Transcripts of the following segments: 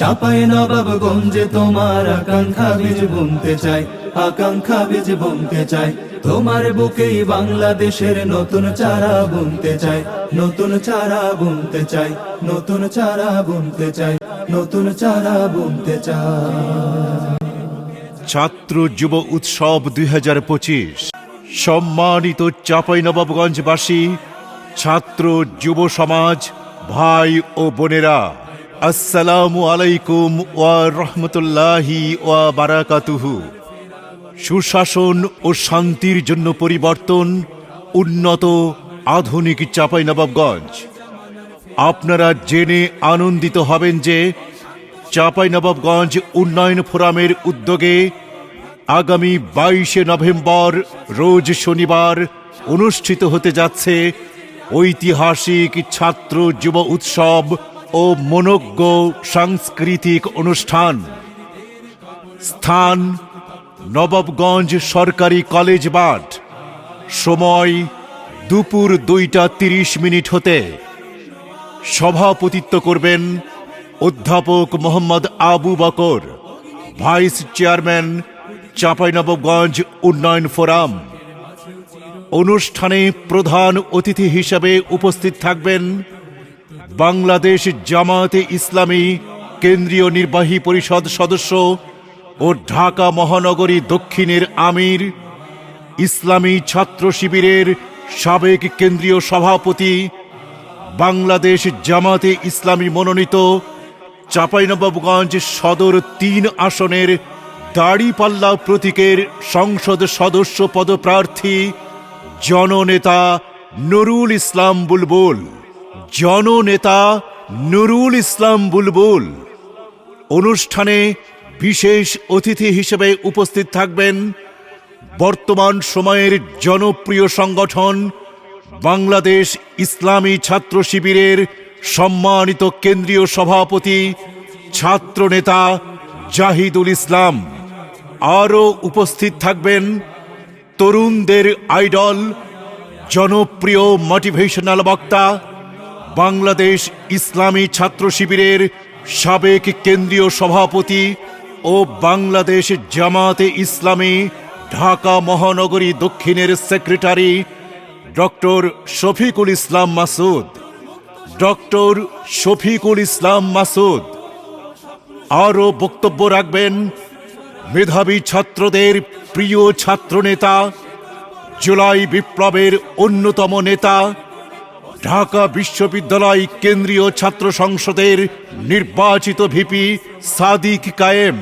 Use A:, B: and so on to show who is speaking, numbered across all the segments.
A: চাপাই নবাবগঞ্জে তোমার আকাঙ্ক্ষা বীজ বুনতে চাই, আকাঙ্ক্ষা বীজ বুনতে চাই। তোমার বুকেই বাংলাদেশের নতুন চারা বুনতে চাই, নতুন চারা বুনতে চাই, নতুন চারা বুনতে চাই, নতুন চারা বুনতে চাই।
B: ছাত্র যুব উৎসব দুই হাজার পঁচিশ। সম্মানিত চাঁপাইনবাবগঞ্জবাসী ছাত্র যুব সমাজ, ভাই ও বোনেরা আসসালামু আলাইকুম ওয়া রহমতুল্লাহি ওয়া বারাকাতুহু। সুশাসন ও শান্তির জন্য পরিবর্তন, উন্নত আধুনিক চাঁপাইনবাবগঞ্জ। আপনারা জেনে আনন্দিত হবেন যে চাঁপাইনবাবগঞ্জ উন্নয়ন ফোরামের উদ্যোগে আগামী বাইশে নভেম্বর রোজ শনিবার অনুষ্ঠিত হতে যাচ্ছে ঐতিহাসিক ছাত্র যুব উৎসব ও মনোজ্ঞ সাংস্কৃতিক অনুষ্ঠান। স্থান, নবাবগঞ্জ সরকারি কলেজ মাঠ সময়, দুপুর দুইটা তিরিশ মিনিট হতে। সভাপতিত্ব করবেন অধ্যাপক মোহাম্মদ আবু বকর, ভাইস চেয়ারম্যান, চাঁপাইনবাবগঞ্জ উন্নয়ন ফোরাম। অনুষ্ঠানে প্রধান অতিথি হিসাবে উপস্থিত থাকবেন বাংলাদেশ জামায়াতে ইসলামী কেন্দ্রীয় নির্বাহী পরিষদ সদস্য ও ঢাকা মহানগরী দক্ষিণের আমির, ইসলামী ছাত্র শিবিরের সাবেক কেন্দ্রীয় সভাপতি, বাংলাদেশ জামাতে ইসলামী মনোনীত চাঁপাইনবাবগঞ্জ সদর তিন আসনের দাড়িপাল্লা প্রতীকের সংসদ সদস্য পদপ্রার্থী, জননেতা নুরুল ইসলাম বুলবুল। জননেতা নুরুল ইসলাম বুলবুল। অনুষ্ঠানে বিশেষ অতিথি হিসেবে উপস্থিত থাকবেন বর্তমান সময়ের জনপ্রিয় সংগঠন বাংলাদেশ ইসলামী ছাত্র শিবিরের সম্মানিত কেন্দ্রীয় সভাপতি, ছাত্রনেতা জাহিদুল ইসলাম। আরও উপস্থিত থাকবেন তরুণদের আইডল, জনপ্রিয় মোটিভেশনাল বক্তা বাংলাদেশ ইসলামী ছাত্র শিবিরের সাবেক কেন্দ্রীয় সভাপতি ও বাংলাদেশ জামাতে ইসলামী ঢাকা মহানগরী দক্ষিণের secretary doctor Shafiqul Islam Masud, doctor Shafiqul Islam Masud. আরও বক্তব্য রাখবেন মেধাবী ছাত্রদের প্রিয় ছাত্রনেতা, জুলাই বিপ্লবের অন্যতম নেতা ঢাকা বিশ্ববিদ্যালয় কেন্দ্রীয় ছাত্র সংসদের নির্বাচিত ভিপি সাদিক কায়েম।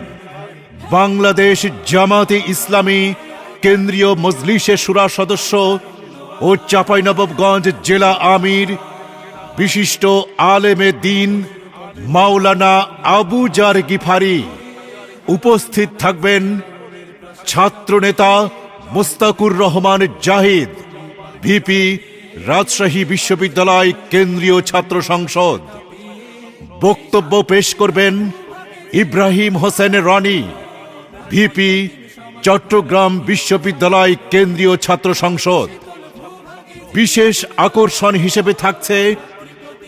B: বাংলাদেশ জামাতে ইসলামী কেন্দ্রীয় মজলিসে সুরা সদস্য ও চাঁপাইনবাবগঞ্জ জেলা আমির বিশিষ্ট আলেমে দিন মাওলানা আবু জার গিফারি। উপস্থিত থাকবেন ছাত্রনেতা মুস্তাকুর রহমান জাহিদ, ভিপি রাজশাহী বিশ্ববিদ্যালয় কেন্দ্রীয় ছাত্র সংসদ। বক্তব্য পেশ করবেন ইব্রাহিম হোসেন রনি, ভিপি, চট্টগ্রাম বিশ্ববিদ্যালয় কেন্দ্রীয় ছাত্র সংসদ। বিশেষ আকর্ষণ হিসেবে থাকছে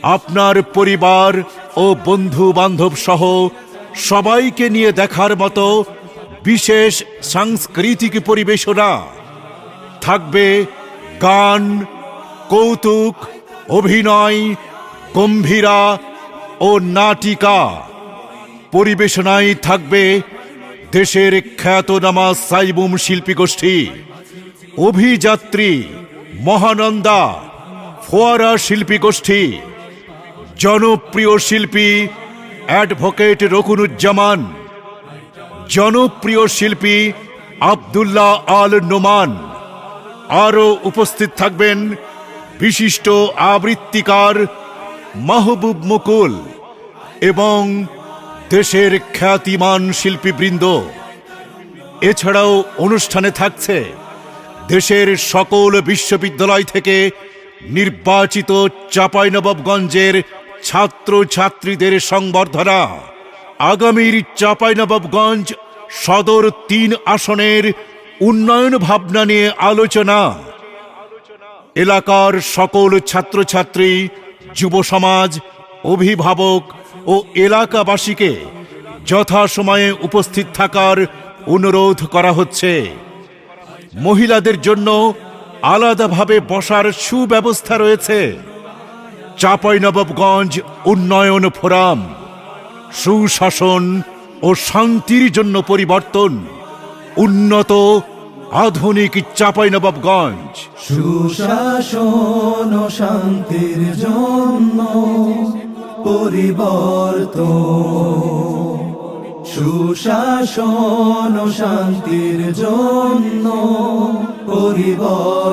B: আপনার পরিবার ও বন্ধু বান্ধব সহ সবাইকে নিয়ে দেখার মতো বিশেষ সাংস্কৃতিক পরিবেশনা। থাকবে গান কৌতুক, অভিনয়, গম্ভীরা ও নাটিকা পরিবেশনায় থাকবে দেশের খ্যাতনামা সাইবুম শিল্পী গোষ্ঠী অভিযাত্রী মহানন্দা ফোয়ারা শিল্পী গোষ্ঠী জনপ্রিয় শিল্পী অ্যাডভোকেট রকুনুজ্জামান, জনপ্রিয় শিল্পী আবদুল্লাহ আল নোমান আরও উপস্থিত থাকবেন বিশিষ্ট আবৃত্তিকার মাহবুব মুকুল এবং দেশের খ্যাতিমান শিল্পীবৃন্দ। এছাড়াও অনুষ্ঠানে থাকছে দেশের সকল বিশ্ববিদ্যালয় থেকে নির্বাচিত চাঁপাইনবাবগঞ্জের ছাত্র ছাত্রীদের সংবর্ধনা। আগামীর চাঁপাইনবাবগঞ্জ সদর তিন আসনের উন্নয়ন ভাবনা নিয়ে আলোচনা। এলাকার সকল ছাত্রছাত্রী, যুব সমাজ, অভিভাবক ও এলাকাবাসীকে যথাসময়ে উপস্থিত থাকার অনুরোধ করা হচ্ছে। মহিলাদের জন্য আলাদাভাবে বসার সুব্যবস্থা রয়েছে। চাঁপাইনবাবগঞ্জ উন্নয়ন ফোরাম, সুশাসন ও শান্তির জন্য পরিবর্তন, উন্নত আধুনিক চাঁপাইনবাবগঞ্জ
A: সুশাসন শান্তির জন্য পরিবর্তন। সুশাসন শান্তির জন্য পরিবর্তন।